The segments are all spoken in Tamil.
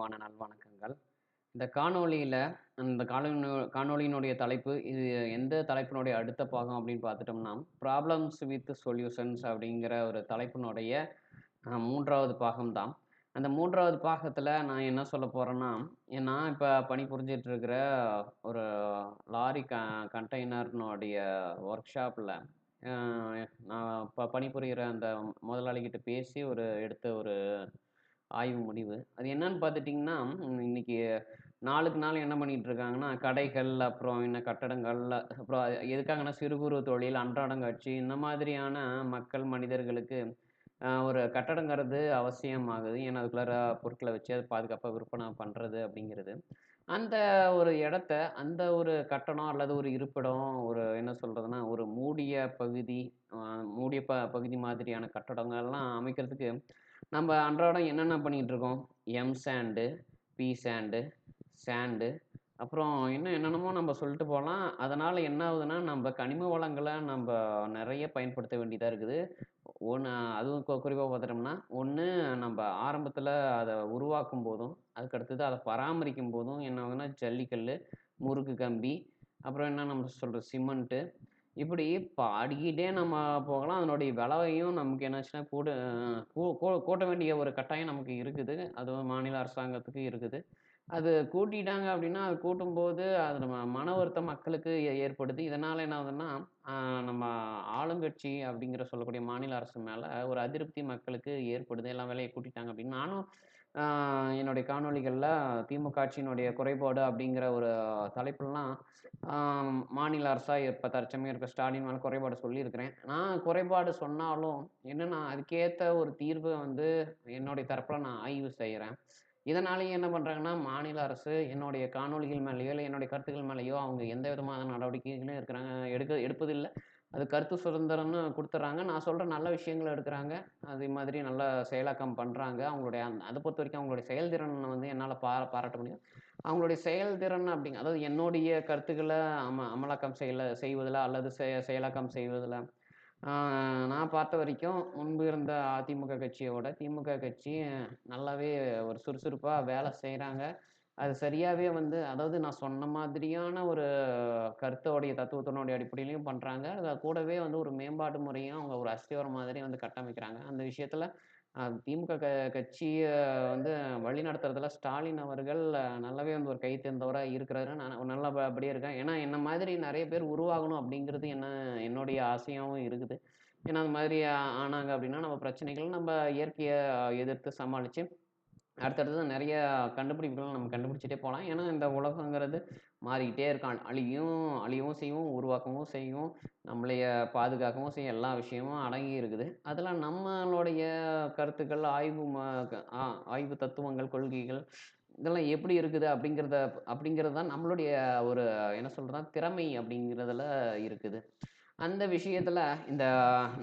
பணிவான நல்வணக்கங்கள். இந்த காணொளியில் அந்த காணொலி காணொலியினுடைய தலைப்பு இது எந்த தலைப்பினுடைய அடுத்த பாகம் அப்படின்னு பார்த்துட்டோம்னா ப்ராப்ளம்ஸ் வித் சொல்யூஷன்ஸ் அப்படிங்கிற ஒரு தலைப்பினுடைய மூன்றாவது பாகம்தான். அந்த மூன்றாவது பாகத்தில் நான் என்ன சொல்ல போகிறேன்னா நான் இப்போ பணிபுரிஞ்சிட்டு இருக்கிற ஒரு லாரி க கண்டெய்னர்னுடைய ஒர்க் ஷாப்பில் நான் இப்போ பணிபுரிகிற அந்த முதலாளிகிட்ட பேசி ஒரு எடுத்த ஒரு ஆய்வு முடிவு. அது என்னன்னு பார்த்துட்டிங்கன்னா இன்னைக்கு நாளுக்கு நாள் என்ன பண்ணிட்டு இருக்காங்கன்னா கடைகள் அப்புறம் என்ன கட்டடங்கள் அப்புறம் எதுக்காகன்னா எதுக்காகனா சிறு குறு தொழில் அன்றாடங்காட்சி இந்த மாதிரியான மக்கள் மனிதர்களுக்கு ஒரு கட்டடங்கிறது அவசியமாகுது. ஏன்னா அதுக்குள்ளார பொருட்களை வச்சு அதை பாதுகாப்பாக விற்பனை பண்ணுறது அப்படிங்கிறது. அந்த ஒரு இடத்த அந்த ஒரு கட்டணம் அல்லது ஒரு இருப்பிடம் ஒரு என்ன சொல்கிறதுனா ஒரு மூடிய பகுதி மூடிய ப பகுதி மாதிரியான கட்டடங்கள்லாம் அமைக்கிறதுக்கு நம்ம அன்றாடம் என்னென்ன பண்ணிகிட்டு இருக்கோம்? M sand P sand sand அப்புறம் இன்னும் என்னென்னமோ நம்ம சொல்லிட்டு போகலாம். அதனால் என்ன ஆகுதுன்னா நம்ம கனிம வளங்களை நம்ம நிறைய பயன்படுத்த வேண்டியதாக இருக்குது. ஒன்று அதுவும் குறிப்பாக பார்த்துட்டோம்னா ஒன்று நம்ம ஆரம்பத்தில் அதை உருவாக்கும் போதும் அதுக்கு அடுத்தது அதை பராமரிக்கும் போதும் என்ன ஆகுதுன்னா ஜல்லிக்கல் முறுக்கு கம்பி அப்புறம் என்ன நம்ம சொல்கிற சிமெண்ட்டு இப்படி பாடிக்கிட்டே நம்ம போகலாம். அதனுடைய விலையும் நமக்கு என்னாச்சுன்னா கூட கூ- கூ- கூட்ட வேண்டிய ஒரு கட்டாயம் நமக்கு இருக்குது. அதுவும் மாநில அரசாங்கத்துக்கு இருக்குது. அது கூட்டிட்டாங்க அப்படின்னா அது கூட்டும்போது அது நம்ம மன வருத்தம் மக்களுக்கு ஏ- ஏற்படுது. இதனால் என்ன ஆகுதுன்னா நம்ம ஆளுங்கட்சி அப்படிங்கிற சொல்லக்கூடிய மாநில அரசு மேலே ஒரு அதிருப்தி மக்களுக்கு ஏற்படுது. எல்லாம் வேலையை கூட்டிட்டாங்க அப்படின்னு. நானும் என்னுடைய காணொளிகளில் திமுக ஆட்சியினுடைய குறைபாடு அப்படிங்கிற ஒரு தலைப்புலாம் மாநில அரசாக இப்போ தற்சமயம் இருக்க ஸ்டாலின் மேலே குறைபாடு சொல்லியிருக்கிறேன். நான் குறைபாடு சொன்னாலும் என்னன்னா அதுக்கேற்ற ஒரு தீர்வை வந்து என்னுடைய தரப்பில் நான் ஆய்வு செய்கிறேன் இதனாலேயே என்ன பண்ணுறாங்கன்னா மாநில அரசு என்னுடைய காணொளிகள் மேலேயோ இல்லை என்னுடைய கருத்துக்கள் மேலேயோ அவங்க எந்த விதமான நடவடிக்கைகளும் இருக்கிறாங்க எடுக்க எடுப்பதில்லை. அது கருத்து சுதந்திரம்னு கொடுத்துட்றாங்க நான் சொல்கிற நல்ல விஷயங்களை எடுக்கிறாங்க. அதே மாதிரி நல்ல செயலாக்கம் பண்ணுறாங்க அவங்களுடைய அதை பொறுத்த வரைக்கும் அவங்களுடைய செயல்திறன் வந்து என்னால் பா பாராட்ட முடியும். அவங்களுடைய செயல்திறன் அப்படிங்க அதாவது என்னுடைய கருத்துக்களை அம அமலாக்கம் செய்யல செய்வதில் அல்லது செய செயலாக்கம் செய்வதில் நான் பார்த்த வரைக்கும் முன்பு இருந்த அதிமுக கட்சியோட திமுக கட்சி நல்லாவே ஒரு சுறுசுறுப்பாக வேலை செய்கிறாங்க அது சரியாகவே வந்து அதாவது நான் சொன்ன மாதிரியான ஒரு கருத்தோடைய தத்துவத்தினுடைய அடிப்படையிலையும் பண்ணுறாங்க அது கூடவே வந்து ஒரு மேம்பாட்டு முறையும் அவங்க ஒரு அஸ்திவாரம் மாதிரி வந்து கட்டமைக்கிறாங்க. அந்த விஷயத்தில் திமுக க கட்சியை வந்து வழி நடத்துறதுல ஸ்டாலின் அவர்கள் நல்லாவே வந்து ஒரு கை தேர்ந்தவராக இருக்கிறாரு. நான் நல்லா அப்படியே இருக்கேன். ஏன்னா என்ன மாதிரி நிறைய பேர் உருவாகணும் அப்படிங்கிறது என்ன என்னுடைய ஆசையாகவும் இருக்குது. ஏன்னா அந்த மாதிரி ஆனாங்க அப்படின்னா நம்ம பிரச்சனைகள் நம்ம இயற்கையை எதிர்த்து சமாளித்து அடுத்தடுத்து நிறைய கண்டுபிடிப்புகள் நம்ம கண்டுபிடிச்சிட்டே போகலாம். ஏன்னா இந்த உலகங்கிறது மாறிக்கிட்டே இருக்கான். அழியும் அழியவும் செய்யும் உருவாக்கவும் செய்யும் நம்மளைய பாதுகாக்கவும் செய்யும் எல்லா விஷயமும் அடங்கி இருக்குது. அதில் நம்மளுடைய கருத்துக்கள் ஆய்வு ம- ஆ, ஆய்வு தத்துவங்கள் கொள்கைகள் இதெல்லாம் எப்படி இருக்குது அப்படிங்கிறத அப்படிங்கிறது தான் நம்மளுடைய ஒரு என்ன சொல்கிறதா திறமை அப்படிங்கிறதுல இருக்குது. அந்த விஷயத்தில் இந்த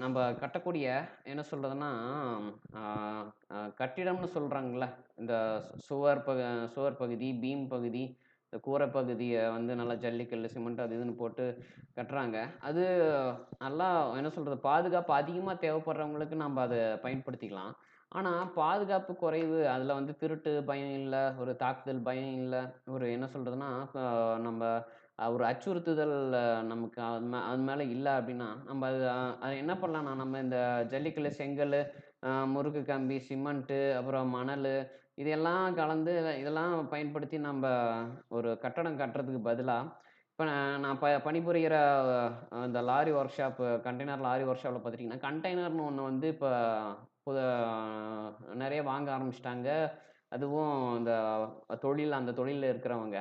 நம்ம கட்டக்கூடிய என்ன சொல்கிறதுன்னா கட்டிடம்னு சொல்கிறாங்கள இந்த சுவர் பக சுவர் பகுதி பீம் பகுதி இந்த கூரை பகுதியை வந்து நல்லா ஜல்லிக்கல் சிமெண்ட் அது இதுன்னு போட்டு கட்டுறாங்க. அது நல்லா என்ன சொல்கிறது பாதுகாப்பு அதிகமாக தேவைப்படுறவங்களுக்கு நம்ம அதை பயன்படுத்திக்கலாம். ஆனால் பாதுகாப்பு குறைவு அதில் வந்து திருட்டு பயம் இல்லை ஒரு தாக்குதல் பயம் இல்லை ஒரு என்ன சொல்கிறதுனா நம்ம ஒரு அச்சுறுத்துதல் நமக்கு அது மே அது மேலே இல்லை அப்படின்னா நம்ம அது அது என்ன பண்ணலாம்னா நம்ம இந்த ஜல்லிக்கல் செங்கல் முறுக்கு கம்பி சிமெண்ட்டு அப்புறம் மணல் இதையெல்லாம் கலந்து இதெல்லாம் பயன்படுத்தி நம்ம ஒரு கட்டடம் கட்டுறதுக்கு பதிலாக இப்போ நான் ப பணிபுரிகிற அஹ், இந்த lorry workshop container lorry ஒர்க் ஷாப்பில் பார்த்துட்டிங்கன்னா கண்டெய்னர்னு ஒன்று வந்து இப்போ புத நிறைய வாங்க ஆரம்பிச்சிட்டாங்க. அதுவும் இந்த தொழில் அந்த தொழிலில் இருக்கிறவங்க.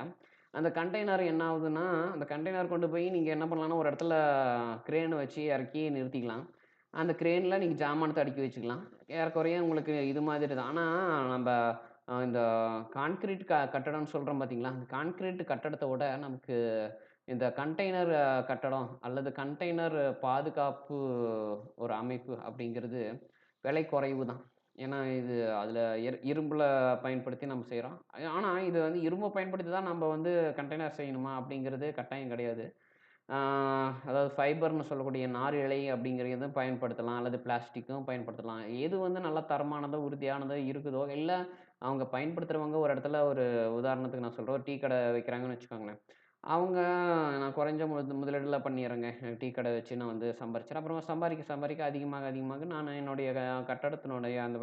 அந்த கண்டெய்னர் என்ன ஆகுதுன்னா அந்த கண்டெய்னர் கொண்டு போய் நீங்கள் என்ன பண்ணலாம்னா ஒரு இடத்துல கிரேன் வச்சு இறக்கி நிறுத்திக்கலாம். அந்த கிரேனில் நீங்கள் ஜாமானத்தை அடுக்கி வச்சுக்கலாம். ஏறக்குறைய உங்களுக்கு இது மாதிரி தான். ஆனால் நம்ம இந்த கான்கிரீட் க கட்டடம்னு சொல்கிறோம் பார்த்தீங்களா அந்த கான்கிரீட் கட்டடத்தை விட நமக்கு இந்த கண்டெய்னர் கட்டடம் அல்லது கண்டெய்னர் பாதுகாப்பு ஒரு அமைப்பு அப்படிங்கிறது விலை குறைவு தான். ஏன்னா இது அதில் இரு இரும்பில் பயன்படுத்தி நம்ம செய்கிறோம் ஆனால் இது வந்து இரும்பை பயன்படுத்தி தான் நம்ம வந்து கண்டெய்னர் செய்யணுமா அப்படிங்கிறது கட்டாயம் கிடையாது. அதாவது ஃபைபர்னு சொல்லக்கூடிய நார் இலை அப்படிங்கிறதும் பயன்படுத்தலாம். அல்லது பிளாஸ்டிக்கும் பயன்படுத்தலாம். எது வந்து நல்ல தரமானதோ உறுதியானதோ இருக்குதோ இல்லை அவங்க பயன்படுத்துகிறவங்க ஒரு இடத்துல ஒரு உதாரணத்துக்கு நான் சொல்கிறேன் ஒரு டீ கடை வைக்கிறாங்கன்னு வச்சுக்கோங்களேன். அவங்க நான் குறைஞ்ச முத முதலீடுல பண்ணிடுறேங்க டீ கடை வச்சு நான் வந்து சம்பாரிச்சேன் அப்புறம் சம்பாதிக்க சம்பாதிக்க அதிகமாக அதிகமாக நான் என்னுடைய கட்டடத்தினுடைய அந்த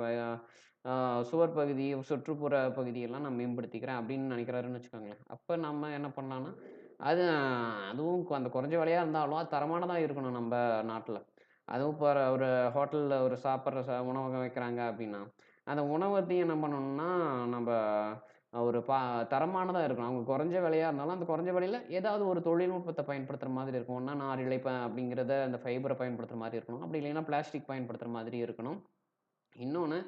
சுவர் பகுதி சுற்றுப்புற பகுதியெல்லாம் நான் மேம்படுத்திக்கிறேன் அப்படின்னு நினைக்கிறாருன்னு வச்சுக்கோங்களேன். அப்போ நம்ம என்ன பண்ணலான்னா அது அதுவும் கொ- அந்த குறைஞ்ச விலையாக இருந்தாலும் அது தரமானதாக இருக்கணும் நம்ம நாட்டில். அதுவும் இப்போ ஒரு ஹோட்டலில் ஒரு சாப்பிட்ற ச உணவகம் வைக்கிறாங்க அப்படின்னா அந்த உணவகத்தையும் என்ன பண்ணணும்னா நம்ம ஒரு பா தரமானதாக இருக்கணும். அவங்க குறைஞ்ச விலையாக இருந்தாலும் அந்த குறைஞ்ச விலையில் ஏதாவது ஒரு தொழில்நுட்பத்தை பயன்படுத்துகிற மாதிரி இருக்கும். ஒன்றா நாரிழை அப்படிங்கிறத அந்த ஃபைபரை பயன்படுத்துகிற மாதிரி இருக்கணும். அப்படி இல்லைன்னா பிளாஸ்டிக் பயன்படுத்துகிற மாதிரி இருக்கணும். இன்னொன்று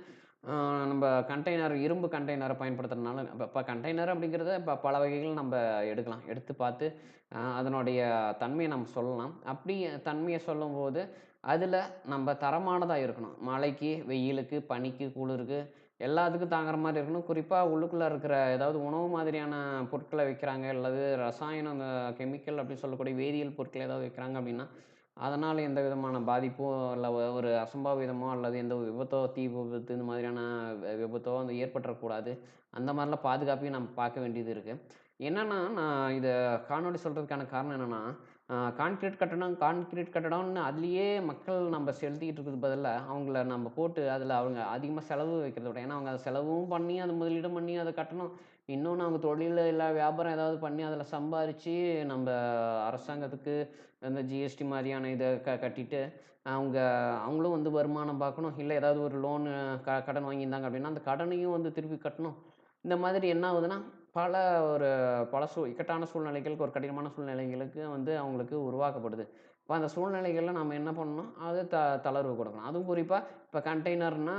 நம்ம கண்டெய்னர் இரும்பு கண்டெய்னரை பயன்படுத்துறதுனால இப்போ இப்போ கண்டெய்னர் அப்படிங்கிறத இப்போ பல வகைகள் நம்ம எடுக்கலாம். எடுத்து பார்த்து அதனுடைய தன்மையை நம்ம சொல்லலாம். அப்படி தன்மையை சொல்லும்போது அதில் நம்ம தரமானதாக இருக்கணும். மழைக்கு வெயிலுக்கு பனிக்கு குளிருக்கு எல்லாத்துக்கும் தாங்குற மாதிரி இருக்கணும். குறிப்பாக உள்ளுக்குள்ளே இருக்கிற ஏதாவது உணவு மாதிரியான பொருட்களை வைக்கிறாங்க அல்லது ரசாயனம் அந்த கெமிக்கல் அப்படின்னு சொல்லக்கூடிய வேதியியல் பொருட்கள் ஏதாவது வைக்கிறாங்க அப்படின்னா அதனால் எந்த விதமான பாதிப்போ இல்லை ஒரு அசம்பாவிதமோ அல்லது எந்த ஒரு விபத்தோ தீ விபத்து இந்த மாதிரியான விபத்தோ அந்த ஏற்பட்டுறக்கூடாது. அந்த மாதிரிலாம் பாதுகாப்பையும் நம்ம பார்க்க வேண்டியது இருக்குது என்னென்னா நான் இதை காணொலி சொல்கிறதுக்கான காரணம் என்னென்னா கான்கிரீட் கட்டடம் கான்கிரீட் கட்டடம்னு அதுலேயே மக்கள் நம்ம செலுத்திக்கிட்டு இருக்கிறது பதிலாக அவங்கள நம்ம போட்டு அதில் அவங்க அதிகமாக செலவு வைக்கிறத விட ஏன்னா அவங்க அதை செலவும் பண்ணி அதை முதலீடும் பண்ணி அதை கட்டணும். இன்னொன்று அவங்க தொழில் இல்லை வியாபாரம் ஏதாவது பண்ணி அதில் சம்பாரித்து நம்ம அரசாங்கத்துக்கு இந்த ஜிஎஸ்டி மாதிரியான இதை க கட்டிட்டு அவங்க அவங்களும் வந்து வருமானம் பார்க்கணும். இல்லை ஏதாவது ஒரு லோனு க கடன் வாங்கியிருந்தாங்க அப்படின்னா அந்த கடனையும் வந்து திருப்பி கட்டணும். இந்த மாதிரி என்ன ஆகுதுன்னா பல ஒரு பல சூ இக்கட்டான சூழ்நிலைகளுக்கு ஒரு கடினமான சூழ்நிலைகளுக்கு வந்து அவங்களுக்கு உருவாக்கப்படுது. இப்போ அந்த சூழ்நிலைகளில் நம்ம என்ன பண்ணணும்? அது த தளர்வு கொடுக்கணும். அதுவும் குறிப்பாக இப்போ கண்டெய்னர்னா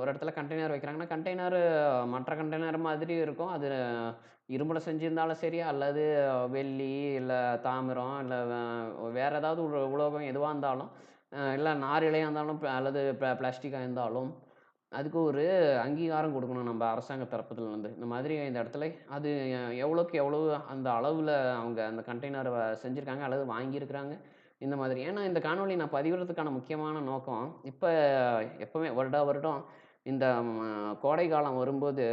ஒரு இடத்துல கண்டெய்னர் வைக்கிறாங்கன்னா கண்டெய்னர் மற்ற கண்டெய்னர் மாதிரி இருக்கும். அது இரும்புல செஞ்சுருந்தாலும் சரி அல்லது வெள்ளி இல்லை தாமிரம் இல்லை வேறு ஏதாவது உலோகம் எதுவாக இருந்தாலும் இல்லை நார் இலையாக இருந்தாலும் அல்லது பிளாஸ்டிக்காக இருந்தாலும் அதுக்கு ஒரு அங்கீகாரம் கொடுக்கணும் நம்ம அரசாங்க தரப்புலேருந்து இந்த மாதிரி இந்த இடத்துல அது எவ்வளோக்கு எவ்வளோ அந்த அளவில் அவங்க அந்த கண்டெய்னரை செஞ்சுருக்காங்க அல்லது வாங்கியிருக்கிறாங்க இந்த மாதிரி. ஏன்னா இந்த காணொலி நான் பதிவிடுறதுக்கான முக்கியமான நோக்கம் இப்போ எப்போவுமே வருடா வருடம் இந்த கோடை காலம் வரும்போது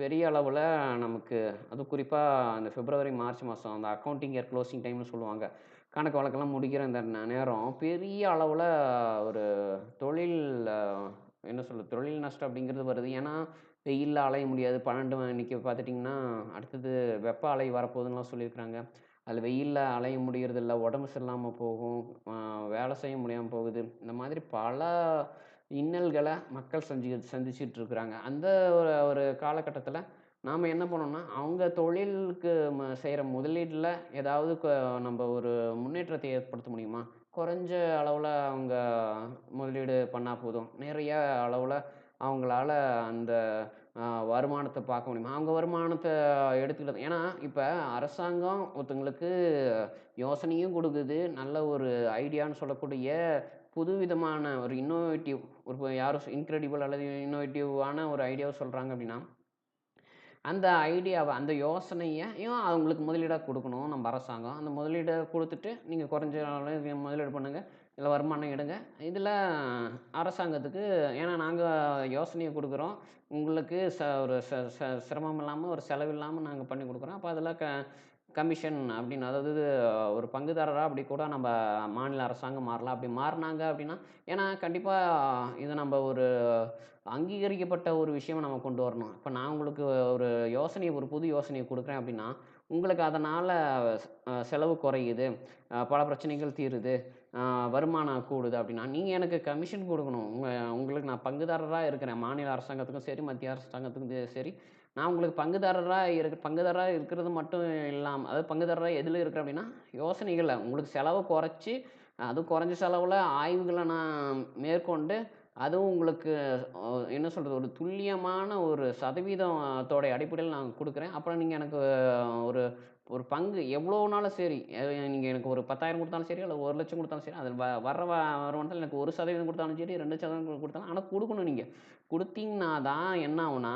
பெரிய அளவில் நமக்கு அது குறிப்பாக அந்த பிப்ரவரி மார்ச் மாதம் அந்த அக்கௌண்டிங் இயர் க்ளோசிங் டைம்னு சொல்லுவாங்க. கணக்கு வழக்கெல்லாம் முடிக்கிற அந்த நேரம் பெரிய அளவில் ஒரு தொழில் என்ன சொல்ல தொழில் நஷ்டம் அப்படிங்கிறது வருது. ஏன்னா வெயிலில் அலைய முடியாது. பன்னெண்டு மணிக்கு பார்த்துட்டிங்கன்னா அடுத்தது வெப்ப அலை வரப்போகுதுன்னுலாம் சொல்லியிருக்கிறாங்க. அதில் வெயிலில் அலைய முடியறது இல்லை உடம்பு சரியில்லாமல் போகும் வேலை செய்ய முடியாமல் போகுது. இந்த மாதிரி பல இன்னல்களை மக்கள் சந்தி சந்திச்சிட்டு இருக்கிறாங்க அந்த ஒரு ஒரு காலகட்டத்தில் நாம் என்ன பண்ணோம்னா அவங்க தொழிலுக்கு செய்கிற முதலீட்டில் ஏதாவது நம்ம ஒரு முன்னேற்றத்தை ஏற்படுத்த முடியுமா? குறைஞ்ச அளவில் அவங்க முதலீடு பண்ணால் போதும். நிறைய அளவில் அவங்களால அந்த வருமானத்தை பார்க்க முடியுமா. அவங்க வருமானத்தை எடுத்துக்கிட்டு ஏன்னா இப்போ அரசாங்கம் ஒருத்தங்களுக்கு யோசனையும் கொடுக்குது. நல்ல ஒரு ஐடியான்னு சொல்லக்கூடிய புதுவிதமான ஒரு இன்னோவேட்டிவ் ஒரு யாரும் இன்க்ரெடிபிள் அல்லது இன்னோவேட்டிவான ஒரு ஐடியாவை சொல்கிறாங்க அப்படின்னா அந்த ஐடியாவை அந்த யோசனையையும் அவங்களுக்கு முதலீடாக கொடுக்கணும் நம்ம அரசாங்கம்? அந்த முதலீடை கொடுத்துட்டு நீங்கள் குறைஞ்ச அளவு முதலீடு பண்ணுங்கள் இதில் வருமானம் எடுங்க. இதில் அரசாங்கத்துக்கு ஏன்னா நாங்கள் யோசனையை கொடுக்குறோம். உங்களுக்கு ச ஒரு ச ச சிரமம் இல்லாமல் ஒரு செலவு இல்லாமல் நாங்கள் பண்ணி கொடுக்குறோம். அப்போ அதில் க கமிஷன் அப்படின்னு அதாவது ஒரு பங்குதாரராக அப்படி கூட நம்ம மாநில அரசாங்கம் மாறலாம். அப்படி மாறினாங்க அப்படின்னா ஏன்னா கண்டிப்பாக இது நம்ம ஒரு அங்கீகரிக்கப்பட்ட ஒரு விஷயம் நம்ம கொண்டு வரணும். இப்போ நான் உங்களுக்கு ஒரு யோசனையை ஒரு புது யோசனையை கொடுக்குறேன் அப்படின்னா உங்களுக்கு அதனால் செலவு குறையுது பல பிரச்சனைகள் தீருது வருமானம் கூடுது அப்படின்னா நீங்கள் எனக்கு கமிஷன் கொடுக்கணும். உங்கள் உங்களுக்கு நான் பங்குதாரராக இருக்கிறேன். மாநில அரசாங்கத்துக்கும் சரி மத்திய அரசாங்கத்துக்கும் சரி நான் உங்களுக்கு பங்குதாரராக இருக்க பங்குதாரராக இருக்கிறது மட்டும் இல்லாமல் அதாவது பங்குதாரராக எதில் இருக்கிறேன் அப்படின்னா யோசனைகளில். உங்களுக்கு செலவை குறைச்சி அதுவும் குறைஞ்ச செலவில் ஆய்வுகளை நான் மேற்கொண்டு அதுவும் உங்களுக்கு என்ன சொல்கிறது ஒரு துல்லியமான ஒரு சதவீதத்தோடைய அடிப்படையில் நான் கொடுக்குறேன். அப்புறம் நீங்கள் எனக்கு ஒரு ஒரு பங்கு எவ்வளோனாலும் சரி. நீங்கள் எனக்கு ஒரு பத்தாயிரம் கொடுத்தாலும் சரி இல்லை ஒரு லட்சம் கொடுத்தாலும் சரி அதில் வ வர்ற வ வருமானத்தில் எனக்கு ஒரு சதவீதம் கொடுத்தாலும் சரி ரெண்டு சதவீதம் கொடுத்தாலும் ஆனால் கொடுக்கணும் நீங்கள் கொடுத்தீங்கன்னா தான் என்ன ஆகுனா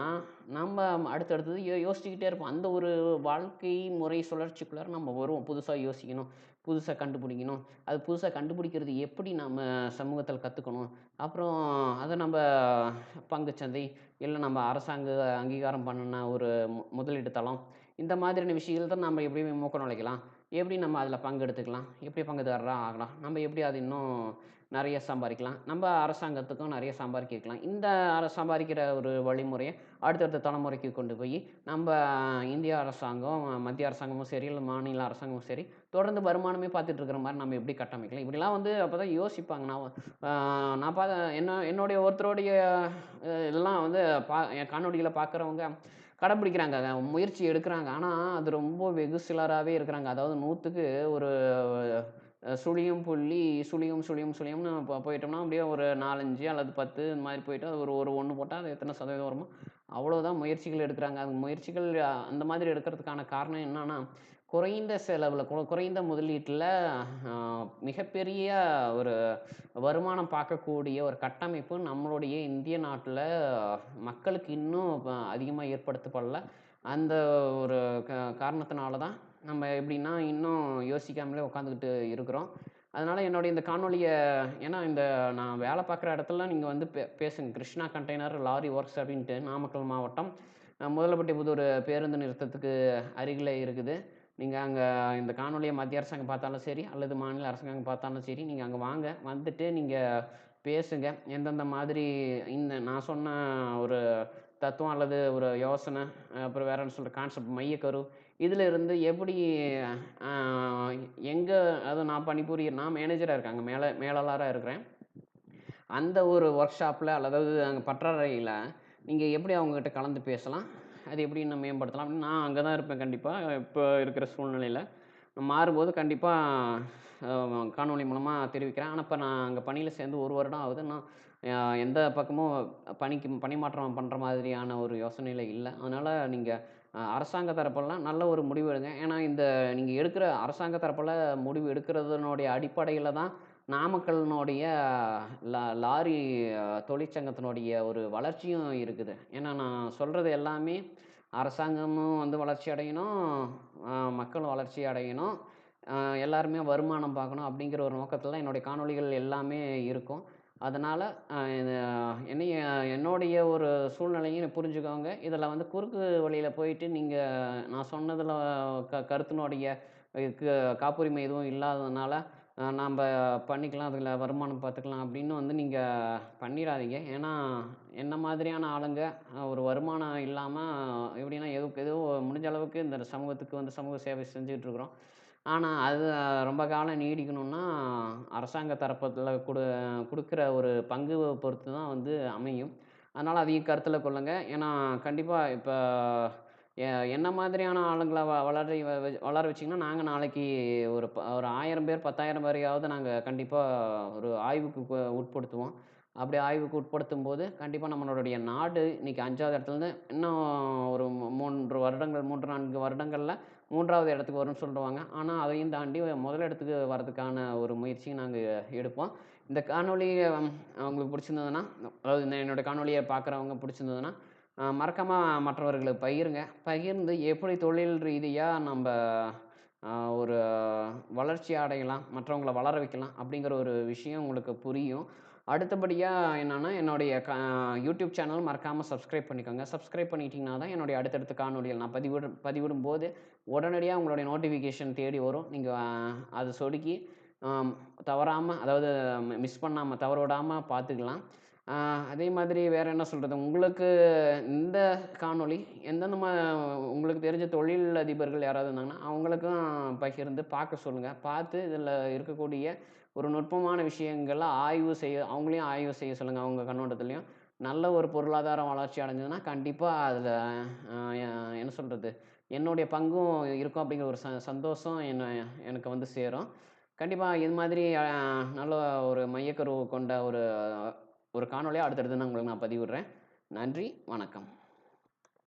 நம்ம அடுத்தடுத்தது யோ யோசிச்சுக்கிட்டே இருப்போம். அந்த ஒரு வாழ்க்கை முறை சுழற்சிக்குள்ளார நம்ம வருவோம். புதுசாக யோசிக்கணும் புதுசாக கண்டுபிடிக்கணும். அது புதுசாக கண்டுபிடிக்கிறது எப்படி நம்ம சமூகத்தில் கற்றுக்கணும் அப்புறம் அதை நம்ம பங்குச்சந்தை இல்லை நம்ம அரசாங்க அங்கீகாரம் பண்ணின ஒரு முதலீட்டு தளம் இந்த மாதிரியான விஷயங்கள் தான் நம்ம எப்படி மூக்க நுழைக்கலாம். எப்படி நம்ம அதில் பங்கெடுத்துக்கலாம் எப்படி பங்குதாரராக ஆகலாம்? நம்ம எப்படி அது இன்னும் நிறைய சம்பாதிக்கலாம்? நம்ம அரசாங்கத்துக்கும் நிறைய சம்பாதிக்கலாம் இந்த அர சம்பாதிக்கிற ஒரு வழிமுறையை அடுத்தடுத்த தலைமுறைக்கு கொண்டு போய் நம்ம இந்திய அரசாங்கம் மத்திய அரசாங்கமும் சரி இல்லை மாநில அரசாங்கமும் சரி தொடர்ந்து வருமானமே பார்த்துட்டு இருக்கிற மாதிரி நம்ம எப்படி கட்டமைக்கலாம்? இப்படிலாம் வந்து அப்போ தான் யோசிப்பாங்க. நான் நான் பார்த்த என்ன என்னுடைய ஒருத்தருடைய இதெல்லாம் வந்து பா என் காணொலிகளை பார்க்குறவங்க கடைப்பிடிக்கிறாங்க. முயற்சி எடுக்கிறாங்க. ஆனால் அது ரொம்ப வெகு சிலராகவே இருக்கிறாங்க. அதாவது நூற்றுக்கு ஒரு சுழியும் புள்ளி சுழியும் சுழியம் சுழியம்னு இப்போ போயிட்டோம்னா அப்படியே ஒரு நாலஞ்சு அல்லது பத்து இந்த மாதிரி போயிட்டு அது ஒரு ஒரு ஒன்று போட்டால் அது எத்தனை சதவீதம் வருமோ? அவ்வளோதான் முயற்சிகள் எடுக்கிறாங்க. அது முயற்சிகள் அந்த மாதிரி எடுக்கிறதுக்கான காரணம் என்னன்னா குறைந்த செலவில் குறைந்த முதலீட்டில் மிகப்பெரிய ஒரு வருமானம் பார்க்கக்கூடிய ஒரு கட்டமைப்பு நம்மளுடைய இந்திய நாட்டில் மக்களுக்கு இன்னும் அதிகமாக ஏற்படுத்தப்படல. அந்த ஒரு க காரணத்தினால தான் நம்ம எப்படின்னா இன்னும் யோசிக்காமலே உட்காந்துக்கிட்டு இருக்கிறோம். அதனால் என்னுடைய இந்த காணொலியை ஏன்னா இந்த நான் வேலை பார்க்குற இடத்துல நீங்கள் வந்து பே பேசுங்க. கிருஷ்ணா கண்டெய்னர் லாரி ஒர்க்ஸ் அப்படின்ட்டு நாமக்கல் மாவட்டம் முதலப்பட்டிபுதூர் பேருந்து நிறுத்தத்துக்கு அருகில் இருக்குது. நீங்கள் அங்கே இந்த காணொலியை மத்திய அரசாங்கம் பார்த்தாலும் சரி அல்லது மாநில அரசாங்கம் பார்த்தாலும் சரி நீங்கள் அங்கே வாங்க வந்துட்டு நீங்கள் பேசுங்க. எந்தெந்த மாதிரி இந்த நான் சொன்ன ஒரு தத்துவம் அல்லது ஒரு யோசனை அப்புறம் வேற என்ன சொல்கிற கான்செப்ட் மையக்கரு இதில் இருந்து எப்படி எங்கே அது நான் பணிபுரிய நான் மேனேஜராக இருக்கேன் அங்கே மேலே மேலாளராக இருக்கிறேன். அந்த ஒரு ஒர்க் ஷாப்பில் அல்லது அங்கே பற்றறையில் நீங்கள் எப்படி அவங்கக்கிட்ட கலந்து பேசலாம்? அது எப்படி இன்னும் மேம்படுத்தலாம். அப்படின்னு நான் அங்கே தான் இருப்பேன் கண்டிப்பாக இப்போ இருக்கிற சூழ்நிலையில் மாறும்போது கண்டிப்பாக காணொலி மூலமாக தெரிவிக்கிறேன். ஆனால் இப்போ நான் அங்கே பணியில் சேர்ந்து ஒரு வருடம் ஆகுது. நான் எந்த பக்கமும் பணிக்கு பணிமாற்றம் பண்ணுற மாதிரியான ஒரு யோசனையில் இல்லை. அதனால் நீங்கள் அரசாங்க தரப்பெல்லாம் நல்ல ஒரு முடிவு எடுங்க. ஏன்னா இந்த நீங்கள் எடுக்கிற அரசாங்க தரப்பில் முடிவு எடுக்கிறதுனுடைய அடிப்படையில் தான் நாமக்கல்னுடைய லா லாரி தொழிற்சங்கத்தினுடைய ஒரு வளர்ச்சியும் இருக்குது. ஏன்னா நான் சொல்கிறது எல்லாமே அரசாங்கமும் வந்து வளர்ச்சி அடையணும் மக்களும் வளர்ச்சி அடையணும் எல்லாருமே வருமானம் பார்க்கணும் அப்படிங்கிற ஒரு நோக்கத்தில் என்னுடைய காணொலிகள் எல்லாமே இருக்கும். அதனால் என்னைய என்னுடைய ஒரு சூழ்நிலையும் புரிஞ்சுக்கோங்க. இதில் வந்து குறுக்கு வழியில் போயிட்டு நீங்கள் நான் சொன்னதில் க கருத்தினுடைய க காப்புரிமை எதுவும் இல்லாததுனால நாம் பண்ணிக்கலாம் அதில் வருமானம் பார்த்துக்கலாம். அப்படின்னு வந்து நீங்கள் பண்ணிடாதீங்க. ஏன்னா என்ன மாதிரியான ஆளுங்க ஒரு வருமானம் இல்லாமல் எப்படின்னா எது ஏதோ முடிஞ்ச அளவுக்கு இந்த சமூகத்துக்கு வந்து சமூக சேவை செஞ்சிகிட்ருக்குறோம் ஆனால் அது ரொம்ப காலம் நீடிக்கணும்னா அரசாங்க தரப்பத்தில் கொடு கொடுக்குற ஒரு பங்கு பொறுத்து தான் வந்து அமையும். அதனால் அதையும் கருத்தில் கொள்ளுங்கள் ஏன்னா கண்டிப்பாக இப்போ என்ன மாதிரியான ஆளுங்களை வ வளர வளர வச்சிங்கன்னா நாங்கள் நாளைக்கு ஒரு ப ஒரு ஆயிரம் பேர் பத்தாயிரம் பேரையாவது நாங்கள் கண்டிப்பாக ஒரு ஆய்வுக்கு உட்படுத்துவோம். அப்படி ஆய்வுக்கு உட்படுத்தும் போது கண்டிப்பாக நம்மளுடைய நாடு இன்றைக்கி அஞ்சாவது இடத்துலேருந்து இன்னும் ஒரு மூன்று வருடங்கள் மூன்று நான்கு வருடங்களில் மூன்றாவது இடத்துக்கு வரும்னு சொல்லுவாங்க. ஆனால் அதையும் தாண்டி முதல் இடத்துக்கு வரதுக்கான ஒரு முயற்சியும் நாங்கள் எடுப்போம். இந்த காணொலி அவங்களுக்கு பிடிச்சிருந்ததுன்னா அதாவது இந்த என்னோடய காணொலியை பார்க்குறவங்க பிடிச்சிருந்ததுன்னா மறக்காமல் மற்றவர்களுக்கு பகிருங்க. பகிர்ந்து எப்படி தொழில் ரீதியாக நம்ம ஒரு வளர்ச்சி அடையலாம் மற்றவங்கள வளர வைக்கலாம் அப்படிங்கிற ஒரு விஷயம் உங்களுக்கு புரியும். அடுத்தபடியாக என்னென்னா என்னுடைய க யூடியூப் சேனல் மறக்காமல் சப்ஸ்கிரைப் பண்ணிக்கோங்க. சப்ஸ்கிரைப் பண்ணிட்டீங்கன்னா தான் என்னுடைய அடுத்தடுத்த காணொலிகள் நான் பதிவிட பதிவிடும் போது உடனடியாக உங்களுடைய நோட்டிஃபிகேஷன் தேடி வரும். நீங்கள் அதை சொடுக்கி தவறாமல் அதாவது மிஸ் பண்ணாமல் தவற விடாமல் பார்த்துக்கலாம். அதே மாதிரி வேறு என்ன சொல்கிறது உங்களுக்கு இந்த காணொளி எந்தெந்த மா உங்களுக்கு தெரிஞ்ச தொழில் அதிபர்கள் யாராவது இருந்தாங்கன்னா அவங்களுக்கும் பகிர்ந்து பார்க்க சொல்லுங்கள் பார்த்து இதில் இருக்கக்கூடிய ஒரு நுட்பமான விஷயங்களை ஆய்வு செய்ய அவங்களையும் ஆய்வு செய்ய சொல்லுங்கள் அவங்க கண்ணோட்டத்துலேயும். நல்ல ஒரு பொருளாதார வளர்ச்சி அடைஞ்சதுன்னா கண்டிப்பாக அதில் என்ன சொல்கிறது என்னுடைய பங்கும் இருக்கும் அப்படிங்கிற ஒரு ச சந்தோஷம் என்ன எனக்கு வந்து சேரும். கண்டிப்பாக இது மாதிரி நல்ல ஒரு மையக்கருவு கொண்ட ஒரு ஒரு காணொலியாக அடுத்தடுத்து நான் உங்களுக்கு நான் பதிவிடுறேன். நன்றி வணக்கம்.